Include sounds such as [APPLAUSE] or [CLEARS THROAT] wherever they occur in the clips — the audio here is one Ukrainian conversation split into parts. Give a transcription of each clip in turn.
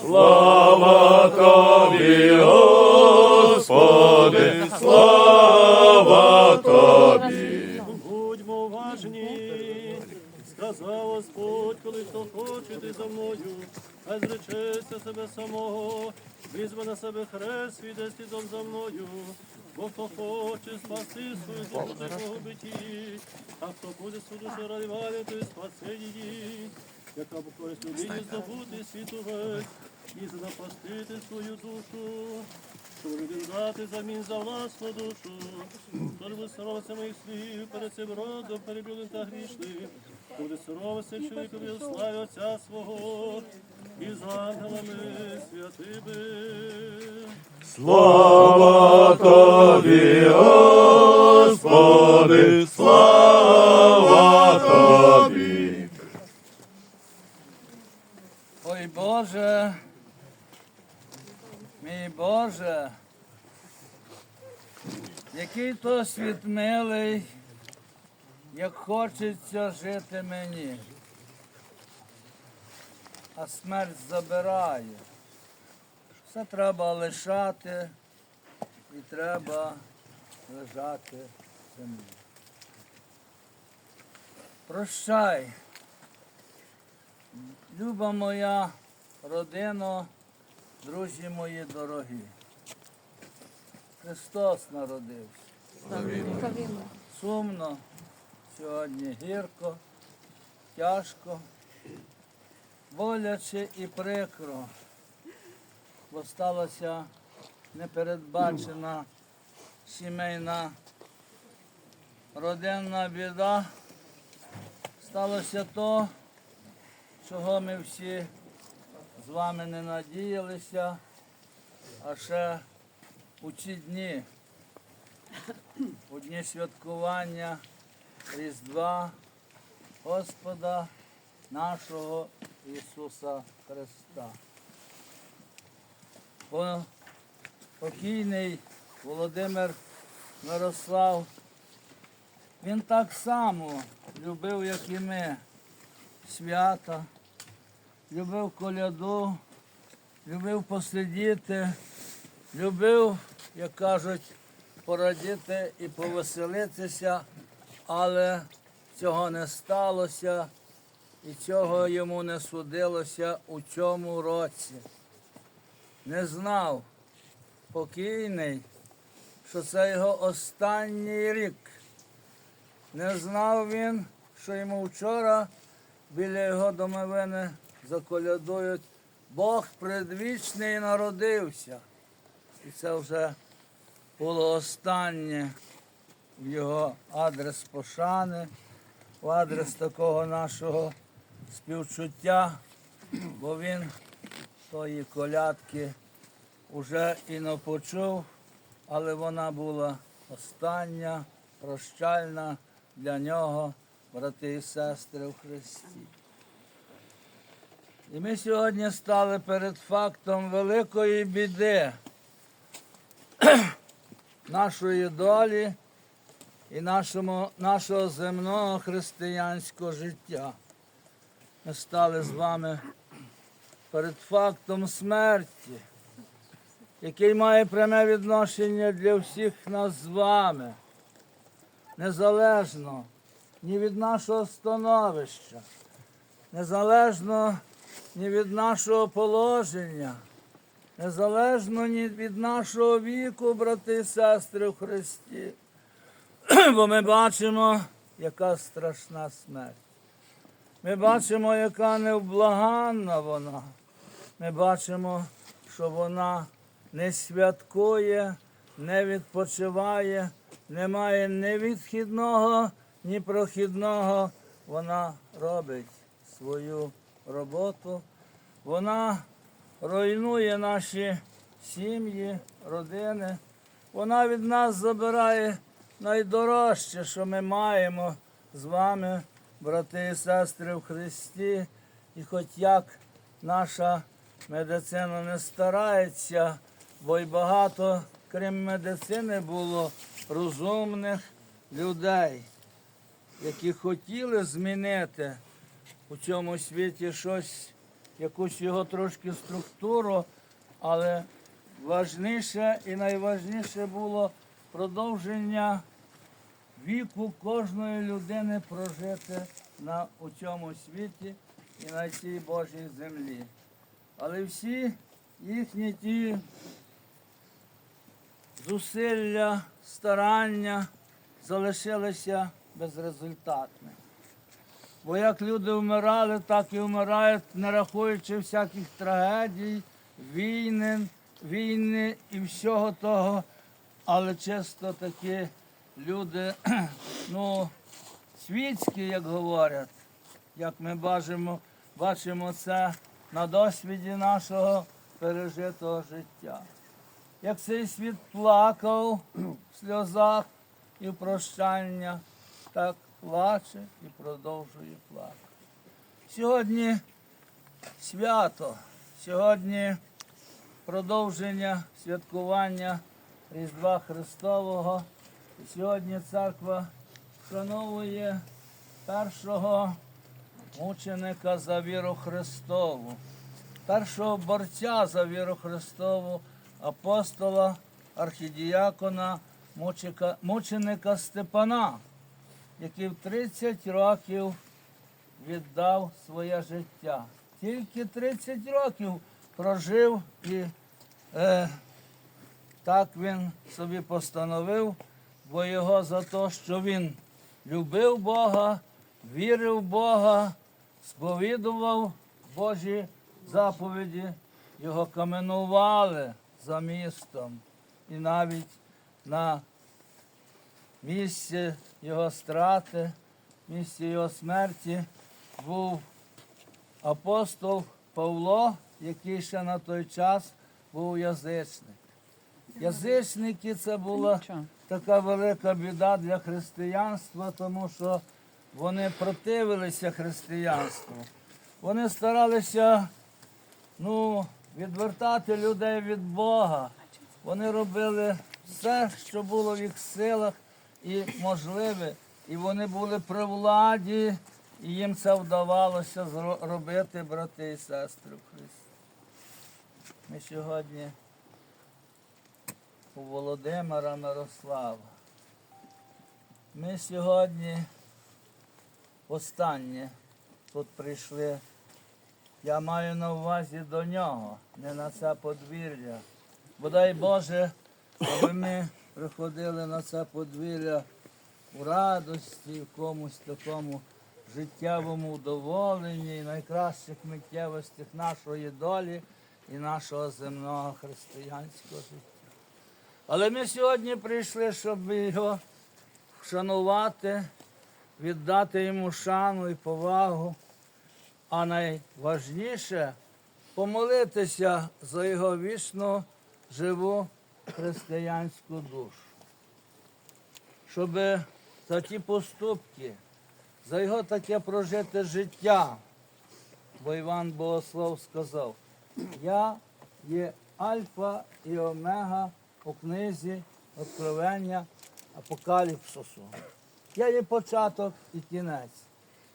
Слава тобі, Господи, слава тобі. Будьмо уважні, сказав Господь, коли хто хоче йти за мною, хай зречеться себе самого, візьме на себе хрест, йде слідом за мною. Бо хто хоче спасти свою душу, той погубить її, а хто буде свою душу ради валі, той спасе її. Яка б користь людині здобути світу весь і занапастити свою душу. Що людям дати замін за власну душу, тож би соромився моїх слів перед цим родом перебілим та грішним, буде соромився чоловікові у славі Отця свого і з ангелами святими. Слава тобі, Господи, слава тобі. Ой Боже, мій Боже, який то світ милий, як хочеться жити мені, а смерть забирає. Все треба лишати і треба лежати землі. Прощай. Люба моя родино, друзі мої дорогі. Христос народився. Сумно, сьогодні гірко, тяжко, боляче і прикро, бо сталася непередбачена сімейна родинна біда. Сталося то, чого ми всі з вами не надіялися, а ще у ці дні, у дні святкування Різдва Господа нашого Ісуса Христа. Покійний Володимир Мирослав, він так само любив, як і ми, свята, любив коляду, любив посидіти, любив, як кажуть, порадіти і повеселитися, але цього не сталося і цього йому не судилося у цьому році. Не знав покійний, що це його останній рік. Не знав він, що йому вчора біля його домовини заколядують Бог предвічний народився. І це вже було останнє в його адрес пошани, в адрес такого нашого співчуття, бо він тої колядки вже і не почув, але вона була остання, прощальна для нього, брати і сестри в Христі. І ми сьогодні стали перед фактом великої біди нашої долі і нашому, нашого земного християнського життя. Ми стали з вами перед фактом смерті, який має пряме відношення для всіх нас з вами, незалежно ні від нашого становища, незалежно ні від нашого положення, незалежно від нашого віку, брати і сестри в Христі. [CLEARS THROAT] Бо ми бачимо, яка страшна смерть. Ми бачимо, яка невблаганна вона. Ми бачимо, що вона не святкує, не відпочиває, не має ні відхідного, ні прохідного. Вона робить свою роботу. Вона руйнує наші сім'ї, родини. Вона від нас забирає найдорожче, що ми маємо з вами, брати і сестри в Христі. І хоч як наша медицина не старається, бо й багато, крім медицини, було розумних людей, які хотіли змінити у цьому світі щось якусь його трошки структуру, але важніше і найважніше було продовження віку кожної людини прожити на у цьому світі і на цій Божій землі. Але всі їхні ті зусилля, старання залишилися безрезультатними. Бо як люди вмирали, так і вмирають, не рахуючи всяких трагедій, війни, війни і всього того. Але чисто такі люди, [CLEARS THROAT] ну, світські, як говорять, як ми бачимо, бачимо це на досвіді нашого пережитого життя. Як цей світ плакав [CLEARS THROAT] в сльозах і в прощання, так плаче і продовжує плакати. Сьогодні свято, сьогодні продовження святкування Різдва Христового. Сьогодні церква вшановує першого мученика за віру Христову, першого борця за віру Христову, апостола, архідіякона, мученика Степана, який в 30 років віддав своє життя. Тільки 30 років прожив і е, так він собі постановив, бо його за те, що він любив Бога, вірив в Бога, сповідував Божі заповіді, його каменували за містом. І навіть на місці його страти, місці його смерті був апостол Павло, який ще на той час був язичник. Язичники це була така велика біда для християнства, тому що вони противилися християнству. Вони старалися ну, відвертати людей від Бога. Вони робили все, що було в їх силах і можливе. І вони були при владі, і їм це вдавалося зро- робити, брати і сестри Христі. Ми сьогодні у Володимира Мирослава. Ми сьогодні останнє тут прийшли. Я маю на увазі до нього, не на це подвір'я. Бодай Боже, аби ми приходили на це подвір'я у радості, в комусь такому життєвому вдоволенні і найкращих миттєвостях нашої долі і нашого земного християнського життя. Але ми сьогодні прийшли, щоб його вшанувати, віддати йому шану і повагу, а найважніше помолитися за його вічно живу християнську душу. Щоб за ті поступки, за його таке прожите життя, бо Іван Богослов сказав, я є Альфа і Омега у книзі Откровення Апокаліпсису. Я є початок і кінець.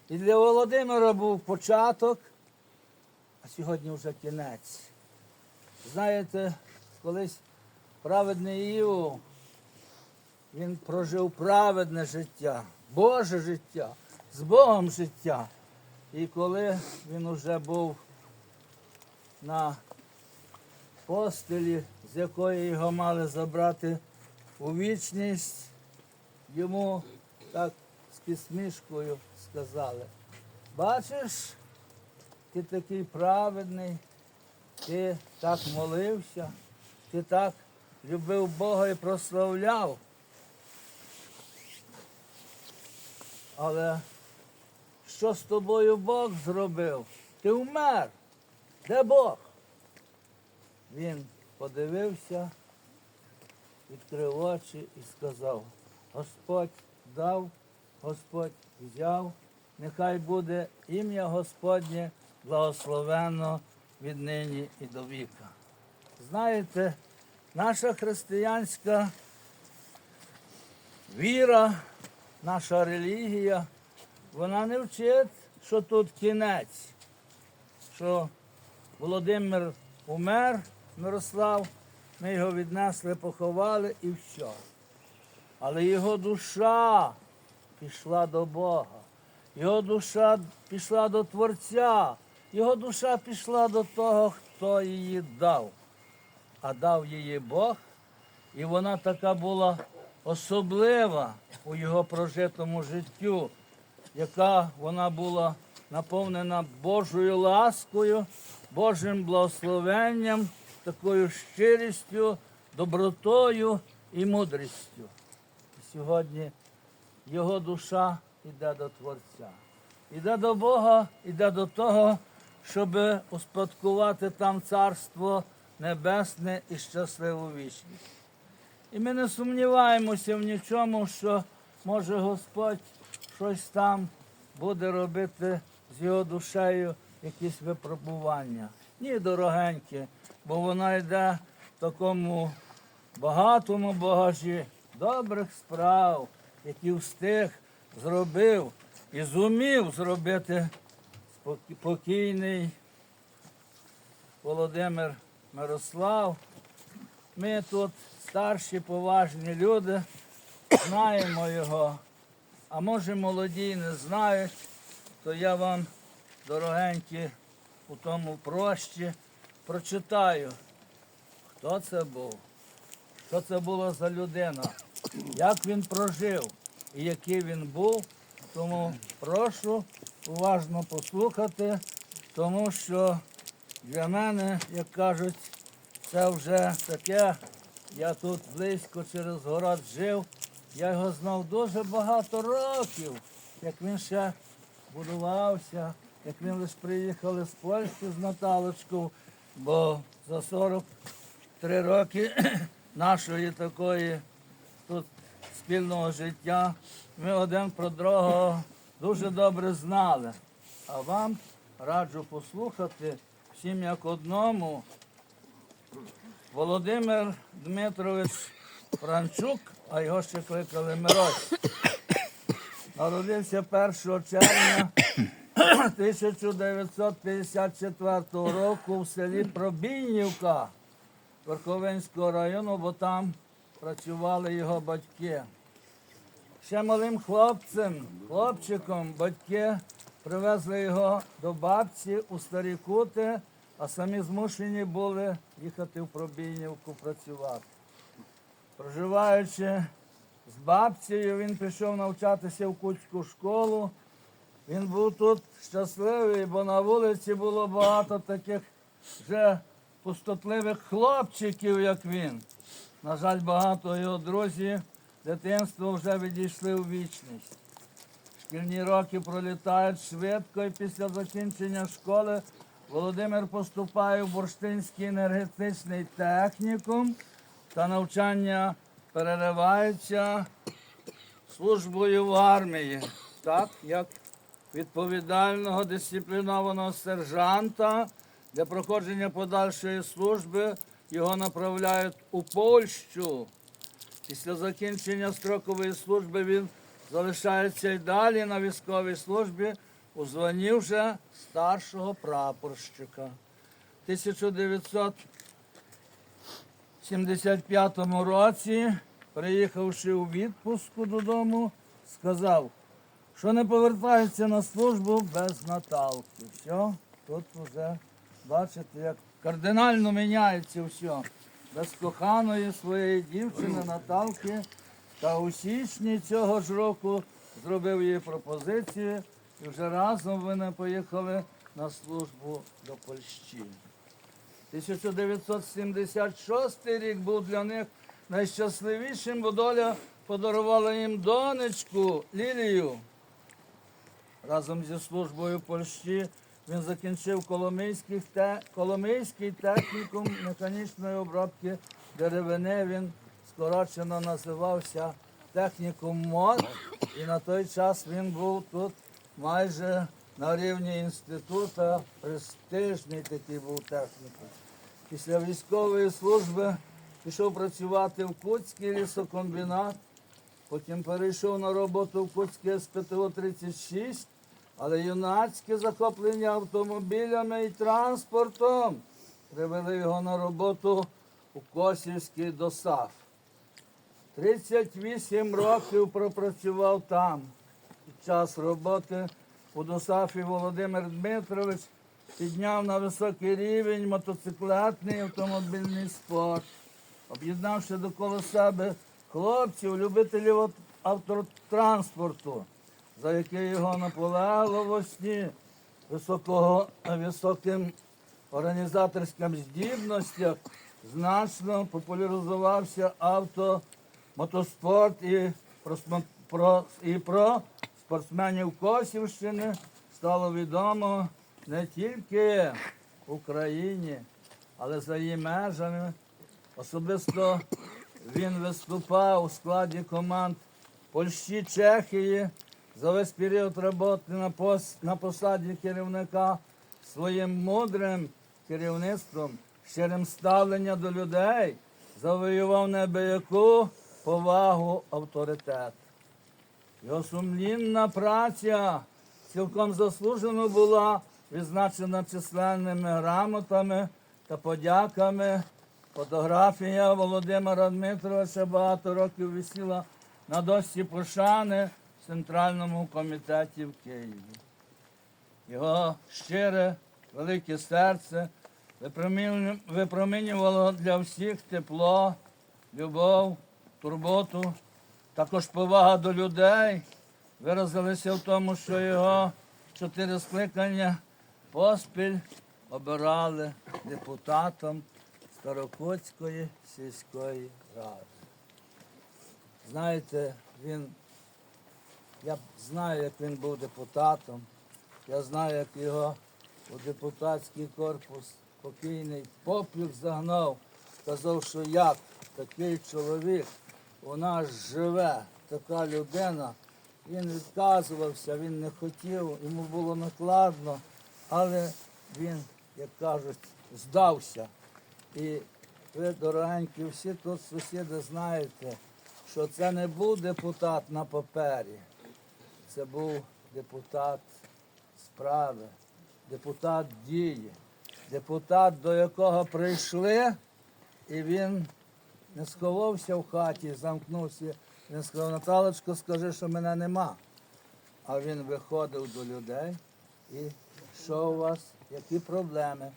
І для Володимира був початок, а сьогодні вже кінець. Знаєте, колись праведний Іов, він прожив праведне життя, Боже життя, з Богом життя. І коли він уже був на постелі, з якої його мали забрати у вічність, йому так з підсмішкою сказали, бачиш, ти такий праведний, ти так молився, ти так любив Бога і прославляв. Але що з тобою Бог зробив? Ти вмер. Де Бог? Він подивився, відкрив очі і сказав, Господь дав, Господь взяв, нехай буде ім'я Господнє благословенно віднині і до віка. Знаєте, наша християнська віра, наша релігія, вона не вчить, що тут кінець, що Володимир умер, Мирослав, ми його віднесли, поховали і все. Але його душа пішла до Бога. Його душа пішла до Творця, його душа пішла до того, хто її дав. А дав її Бог, і вона така була особлива у його прожитому життю, яка вона була наповнена Божою ласкою, Божим благословенням, такою щирістю, добротою і мудрістю. І сьогодні його душа йде до Творця. Йде до Бога, йде до того, щоб успадкувати там царство небесне і щасливу вічність. І ми не сумніваємося в нічому, що може Господь щось там буде робити з його душею, якісь випробування. Ні, дорогенькі, бо вона йде в такому багатому багажі добрих справ, які встиг, зробив і зумів зробити покійний Володимир Мирослав. Ми тут старші, поважні люди, знаємо його, а може молоді не знають, то я вам, дорогенькі, у тому прощі прочитаю, хто це був, що це було за людина, як він прожив і який він був. Тому прошу уважно послухати, тому що для мене, як кажуть, це вже таке. Я тут близько через город жив. Я його знав дуже багато років, як він ще будувався, як він лише приїхали з Польщі з Наталочкою, бо за 43 роки [CLEARS THROAT] нашої такої тут спільного життя ми один про другого дуже добре знали. А вам раджу послухати всім як одному. Володимир Дмитрович Франчук, а його ще кликали Мирось. Народився 1 червня 1954 року в селі Пробійнівка Верховинського району, бо там працювали його батьки. Ще малим хлопцем, хлопчиком, батьки привезли його до бабці у старі кути, а самі змушені були їхати в Пробійнівку працювати. Проживаючи з бабцею, він пішов навчатися в Кутську школу. Він був тут щасливий, бо на вулиці було багато таких вже пустотливих хлопчиків, як він. На жаль, багато його друзів дитинства вже відійшли у вічність. Шкільні роки пролітають швидко, і після закінчення школи Володимир поступає в Бурштинський енергетичний технікум та навчання переривається службою в армії, так як відповідального дисциплінованого сержанта для проходження подальшої служби його направляють у Польщу. Після закінчення строкової служби він залишається й далі на військовій службі у званні вже старшого прапорщика. 1975 році, приїхавши у відпустку додому, сказав, що не повертається на службу без Наталки. Все, тут вже бачите, як кардинально міняється все. Без коханої своєї дівчини Наталки та у січні цього ж року зробив їй пропозицію і вже разом вони поїхали на службу до Польщі. 1976 рік був для них найщасливішим, бо доля подарувала їм донечку Лілію. Разом зі службою Польщі він закінчив Коломийський технікум механічної обробки деревини. Він скорочено називався технікум МОД. І на той час він був тут майже на рівні інституту, престижний такий був технікум. Після військової служби пішов працювати в Кутський лісокомбінат, потім перейшов на роботу в Кутське СПТО 36, Але юнацьке захоплення автомобілями і транспортом привели його на роботу у Косівський ДОСАФ. 38 років пропрацював там. Під час роботи у ДОСАФі Володимир Дмитрович підняв на високий рівень мотоциклетний автомобільний спорт, об'єднавши довкола себе хлопців, любителів автотранспорту, за який його наполегливості, високого, високим організаторським здібностях значно популяризувався авто, мотоспорт і про, про, і про спортсменів Косівщини стало відомо не тільки Україні, але за її межами. Особисто він виступав у складі команд Польщі, Чехії за весь період роботи на, пос, на посаді керівника своїм мудрим керівництвом, щирим ставленням до людей, завоював небияку повагу авторитет. Його сумлінна праця цілком заслужено була відзначена численними грамотами та подяками. Фотографія Володимира Дмитровича багато років висіла на дошці пошани в Центральному комітеті в Києві. Його щире, велике серце випромінювало для всіх тепло, любов, турботу, також повага до людей. Виразилися в тому, що його чотири скликання поспіль обирали депутатом Старокоцької сільської ради. Знаєте, він, я знаю, як він був депутатом, я знаю, як його у депутатський корпус покійний поплюк загнав, сказав, що як такий чоловік нас живе, така людина. Він відказувався, він не хотів, йому було накладно, але він, як кажуть, здався. І ви, дорогенькі, всі тут сусіди знаєте, що це не був депутат на папері, це був депутат справи, депутат дії, депутат, до якого прийшли, і він не сховався в хаті, замкнувся. Він сказав, Наталочко, скажи, що мене нема. А він виходив до людей і що у вас, які проблеми.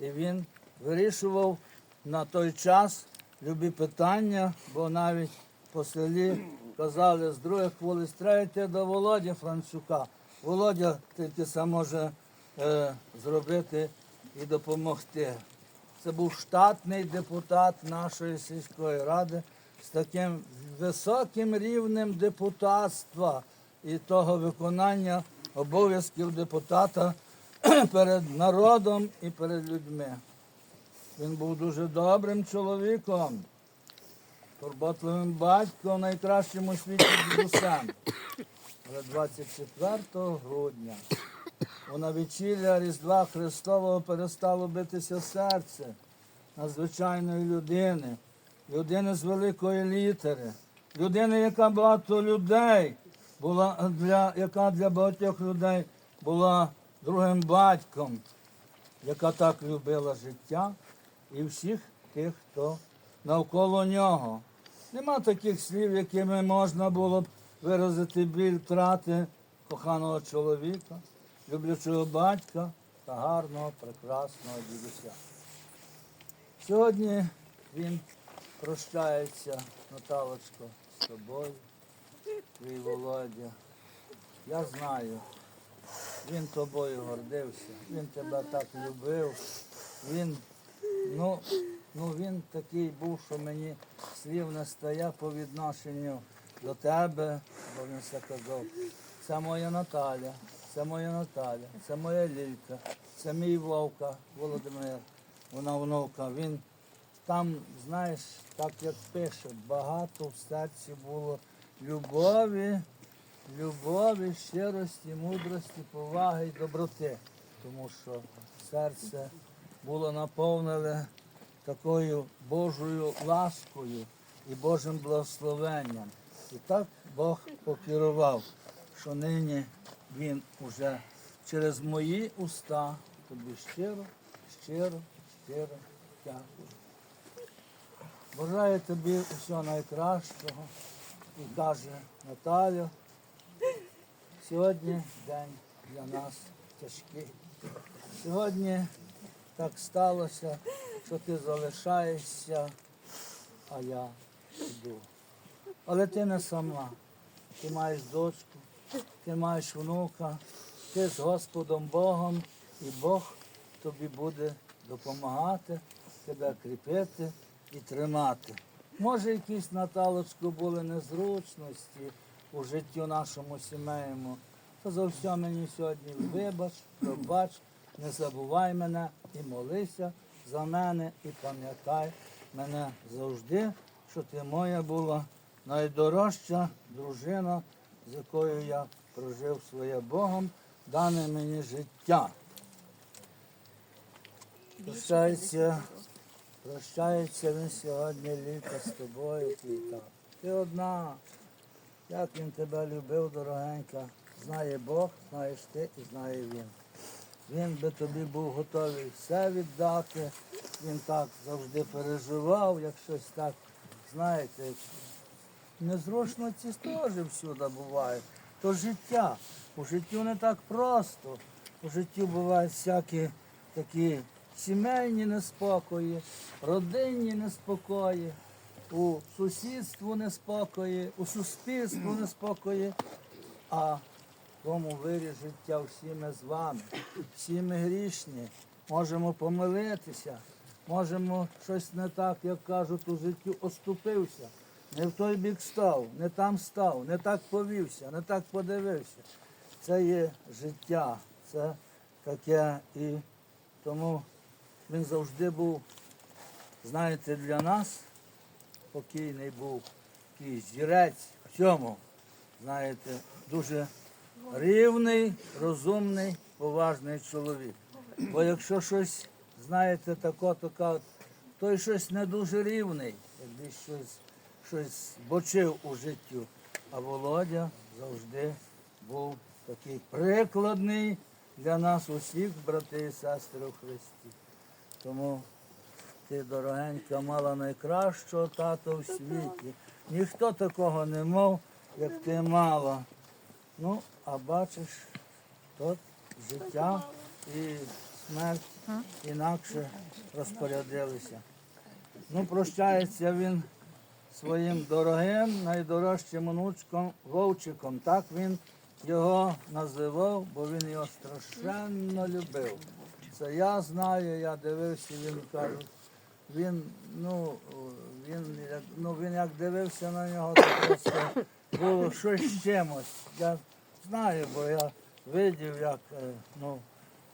І він вирішував на той час любі питання, бо навіть по селі казали з других вулиць, треба йти до Володі Франчука. Володя тільки сам може е, зробити і допомогти. Це був штатний депутат нашої сільської ради з таким високим рівнем депутатства і того виконання обов'язків депутата [CLEARS THROAT] перед народом і перед людьми. Він був дуже добрим чоловіком, турботливим батьком, найкращим у світі дідусем. Але 24 грудня у навечілля Різдва Христового перестало битися серце надзвичайної людини, людини з великої літери, людини, яка багато людей була для, яка для багатьох людей була другим батьком, яка так любила життя і всіх тих, хто навколо нього. Нема таких слів, якими можна було б виразити біль втрати коханого чоловіка, люблячого батька та гарного, прекрасного дідуся. Сьогодні він прощається, Наталочко, з тобою, твій Володя. Я знаю, він тобою гордився, він тебе так любив. Він, ну, ну він такий був, що мені слів не стає по відношенню до тебе, бо він все казав. Це моя Наталя, це моя Наталя, це моя Лілька, це мій Вовка Володимир, вона внука. Він там, знаєш, так як пише, багато в серці було любові, любові, щирості, мудрості, поваги і доброти. Тому що серце було наповнене такою Божою ласкою і Божим благословенням. І так Бог покерував, що нині він уже через мої уста тобі щиро, щиро, щиро дякую. Бажаю тобі усього найкращого. І каже Наталя, сьогодні день для нас тяжкий. Сьогодні так сталося, що ти залишаєшся, а я йду. Але ти не сама. Ти маєш дочку, ти маєш внука, ти з Господом Богом, і Бог тобі буде допомагати, тебе кріпити і тримати. Може, якісь Наталочку були незручності у житті нашому сімейному, то за все мені сьогодні вибач, пробач, не забувай мене і молися за мене, і пам'ятай мене завжди, що ти моя була найдорожча дружина, з якою я прожив своє Богом, дане мені життя. Прощається, прощається він сьогодні літа з тобою, Квіта. Ти одна, як він тебе любив, дорогенька, знає Бог, знаєш ти і знає він. Він би тобі був готовий все віддати. Він так завжди переживав, як щось так, знаєте, незручності теж всюди бувають. То життя. У житті не так просто. У житті бувають всякі такі сімейні неспокої, родинні неспокої, у сусідству неспокої, у суспільству неспокої. А в тому вирі життя всі ми з вами, всі ми грішні, можемо помилитися, можемо щось не так, як кажуть, у житті оступився, не в той бік став, не там став, не так повівся, не так подивився. Це є життя, це таке і тому він завжди був, знаєте, для нас покійний був такий зірець в цьому, знаєте, дуже рівний, розумний, поважний чоловік. Бо якщо щось, знаєте, тако, така, той щось не дуже рівний, якби щось, щось бочив у життю. А Володя завжди був такий прикладний для нас усіх, брати і сестри у Христі. Тому ти, дорогенька, мала найкращого тата у світі. Ніхто такого не мав, як ти мала. Ну, а бачиш, тут життя і смерть інакше розпорядилися. Ну, прощається він своїм дорогим, найдорожчим онучком Вовчиком. Так він його називав, бо він його страшенно любив. Це я знаю, я дивився, він каже, він, ну, він, ну, він як дивився на нього, то просто було щось з чимось. Я знаю, бо я видів, як е, ну,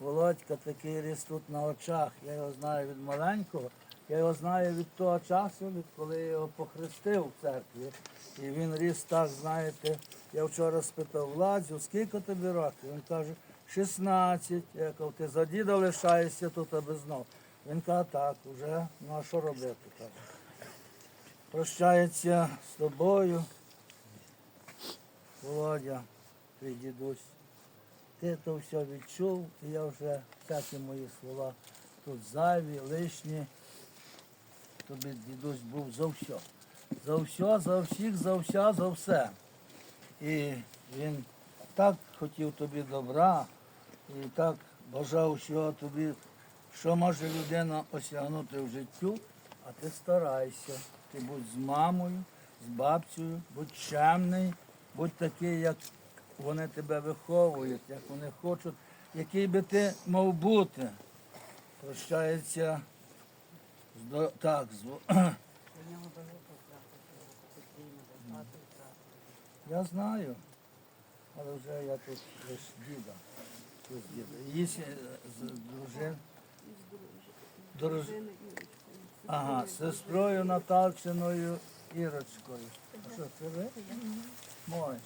Володька такий ріс тут на очах. Я його знаю від маленького. Я його знаю від того часу, від коли я його похрестив в церкві. І він ріс так, знаєте, я вчора спитав Владзю, скільки тобі років? Він каже, 16. Я кажу, ти за діда лишаєшся тут аби знов. Він каже, так, вже, ну а що робити? каже. Прощається з тобою, Володя, твій дідусь. Ти то все відчув, і я вже всякі мої слова тут зайві, лишні. Тобі дідусь був за все. За все, за всіх, за все, за все. І він так хотів тобі добра, і так бажав всього тобі, що може людина осягнути в життю, а ти старайся. Ти будь з мамою, з бабцею, будь чемний, будь такий, як вони тебе виховують, як вони хочуть, який би ти мав бути. Прощається так, з... [CLEARS THROAT] Я знаю, але вже я тут лише діда. Ще, е, з дружин. Друж... Ага, з сестрою Наталчиною Ірочкою. А що, це ви? Мой.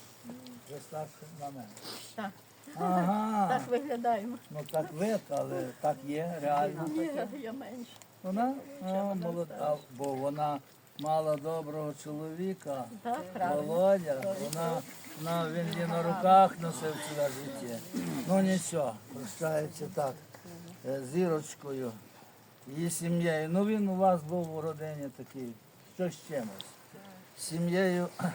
Ви старше на мене. Так. Ага. Так виглядаємо. Ну так ви, але так є, реально. Ні, я менше. Вона а, молода, бо вона мала доброго чоловіка. Володя. Вона, вона він її на руках носив сюди життя. Ну нічого, прощається так. е, З Ірочкою, її сім'єю. Ну він у вас був у родині такий, що з чимось. Сім'єю